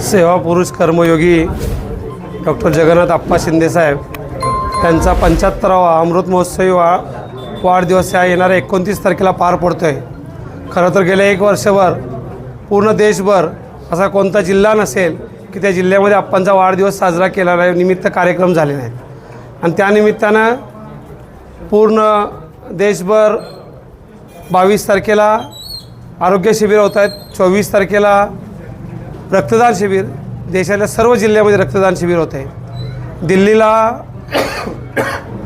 सेवा पुरुष कर्मयोगी डॉक्टर जगन्नाथ आप्पा शिंदेसाहेब त्यांचा पंच्याहत्तरावा अमृत महोत्सवी वा वाढदिवस या येणाऱ्या एकोणतीस तारखेला पार पडतो आहे खरं तर गेल्या एक वर्षभर पूर्ण देशभर असा कोणता जिल्हा नसेल की त्या जिल्ह्यामध्ये आप्पांचा वाढदिवस साजरा केला नाही निमित्त कार्यक्रम झाले नाहीत आणि त्यानिमित्तानं पूर्ण देशभर बावीस तारखेला आरोग्य शिबिर होत आहेत चोवीस तारखेला रक्तदान शिबिर देशातल्या सर्व जिल्ह्यामध्ये रक्तदान शिबिर होते. दिल्लीला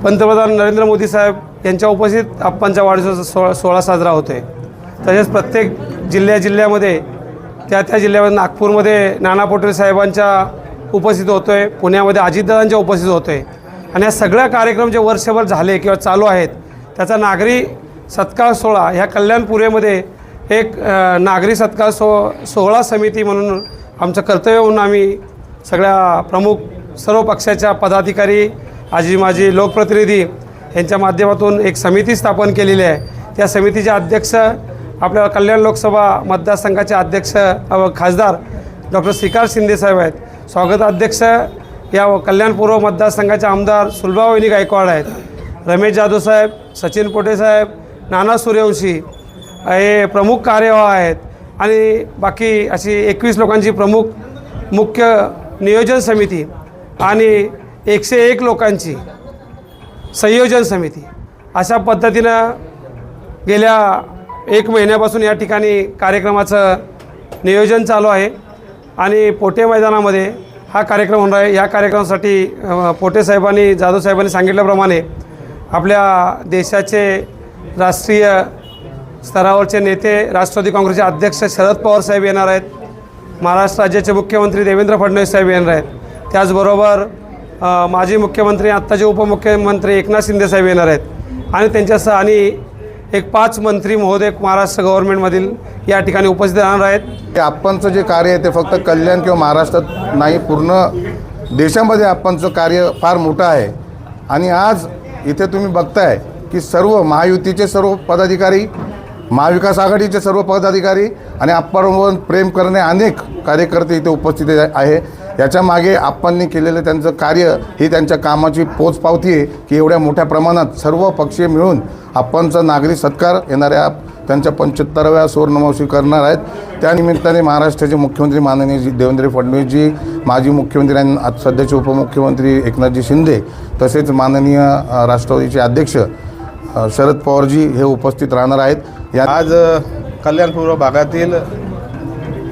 पंतप्रधान नरेंद्र मोदी साहेब यांच्या उपस्थित आप्पांच्या वाढदिवसाचा सोळा सोळा साजरा होतो आहे तसेच प्रत्येक जिल्ह्या जिल्ह्यामध्ये त्या त्या जिल्ह्यामध्ये नागपूरमध्ये नाना पटोले साहेबांच्या उपस्थित होतो आहे पुण्यामध्ये अजितदादांच्या उपस्थित होतो आहे आणि या सगळ्या कार्यक्रम जे वर्षभर झाले किंवा चालू आहेत त्याचा नागरी सत्कार सोहळा ह्या कल्याणपुरेमध्ये एक नागरी सत्कार सो सोहळा समिती म्हणून आमचं कर्तव्य म्हणून आम्ही सगळ्या प्रमुख सर्व पक्षाच्या पदाधिकारी आजी माजी लोकप्रतिनिधी यांच्या माध्यमातून एक समिती स्थापन केलेली आहे. त्या समितीचे अध्यक्ष आपल्या कल्याण लोकसभा मतदारसंघाचे अध्यक्ष खासदार डॉक्टर श्रीकांत शिंदेसाहेब आहेत. स्वागताध्यक्ष या कल्याणपूर्व मतदारसंघाचे आमदार सुलभावहिनी गायकवाड आहेत. रमेश जाधव साहेब सचिन पोटे साहेब नाना सूर्यवंशी हे प्रमुख कार्यवाह आहेत. आणि बाकी अशी एकवीस लोकांची प्रमुख मुख्य नियोजन समिती आणि एकशे एक लोकांची संयोजन समिती. अशा पद्धतीनं गेल्या एक महिन्यापासून या ठिकाणी कार्यक्रमाचं नियोजन चालू आहे. आणि पोटे मैदानामध्ये हा कार्यक्रम होणार आहे. या कार्यक्रमासाठी पोटे साहेबांनी जाधव साहेबांनी सांगितल्याप्रमाणे आपल्या देशाचे राष्ट्रीय स्तरावरचे नेते राष्ट्रवादी काँग्रेसचे अध्यक्ष शरद पवार साहेब येणार आहेत. महाराष्ट्र राज्याचे मुख्यमंत्री देवेंद्र फडणवीस साहेब येणार आहेत. त्याचबरोबर माजी मुख्यमंत्री आत्ताचे उपमुख्यमंत्री एकनाथ शिंदे साहेब येणार आहेत. आणि त्यांच्यासह आणि एक पाच मंत्री महोदय महाराष्ट्र गव्हर्नमेंटमधील या ठिकाणी उपस्थित राहणार आहेत. आपणचं जे कार्य आहे ते फक्त कल्याण किंवा महाराष्ट्रात नाही पूर्ण देशामध्ये आपणचं कार्य फार मोठं आहे. आणि आज इथे तुम्ही बघताय की सर्व महायुतीचे सर्व पदाधिकारी महाविकास आघाडीचे सर्व पदाधिकारी आणि आप्पांवर प्रेम करणे अनेक कार्यकर्ते इथे उपस्थित आहे. याच्या मागे आप्पांनी केलेलं त्यांचं कार्य ही त्यांच्या कामाची पोचपावती आहे की एवढ्या मोठ्या प्रमाणात सर्व पक्षीय मिळून आप्पांचा नागरी सत्कार येणाऱ्या त्यांच्या पंच्याहत्तराव्या सुवर्णमहोत्सवी करणार आहेत. त्यानिमित्ताने महाराष्ट्राचे मुख्यमंत्री माननीय जी देवेंद्र फडणवीसजी माजी मुख्यमंत्री आणि सध्याचे उपमुख्यमंत्री एकनाथजी शिंदे तसेच माननीय राष्ट्रवादीचे अध्यक्ष शरद पवारजी हे उपस्थित राहणार आहेत. या आज कल्याणपूर्व भागातील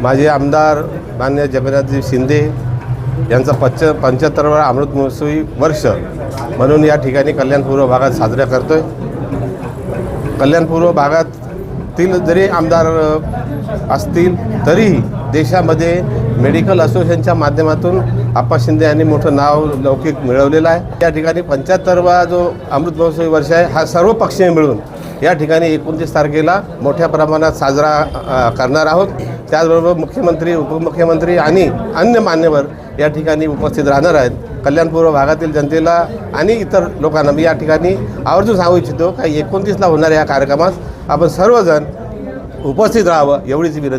माझे आमदार मान्य जगन्नाथजी शिंदे यांचा पच्च पंच्याहत्तरवा अमृत महोत्सवी वर्ष म्हणून या ठिकाणी कल्याणपूर्व भागात साजरा करतो आहे कल्याणपूर्व भागातील जरी आमदार असतील तरीही देशामध्ये मेडिकल असोसिएशनच्या माध्यमातून आप्पा शिंदे यांनी मोठं नाव लौकिक मिळवलेलं आहे. या ठिकाणी पंच्याहत्तरवा जो अमृत महोत्सवी वर्ष आहे हा सर्व पक्षीय मिळून या ठिकाणी एकोणतीस तारखेला मोठ्या प्रमाणात साजरा करणार आहोत. त्याचबरोबर मुख्यमंत्री उपमुख्यमंत्री आणि अन्य मान्यवर या ठिकाणी उपस्थित राहणार आहेत. कल्याणपूर्व भागातील जनतेला आणि इतर लोकांना मी या ठिकाणी आवर्जून सांगू इच्छितो का एकोणतीसला होणाऱ्या या कार्यक्रमात आपण सर्वजण उपस्थित राहावं एवढीच विनंती.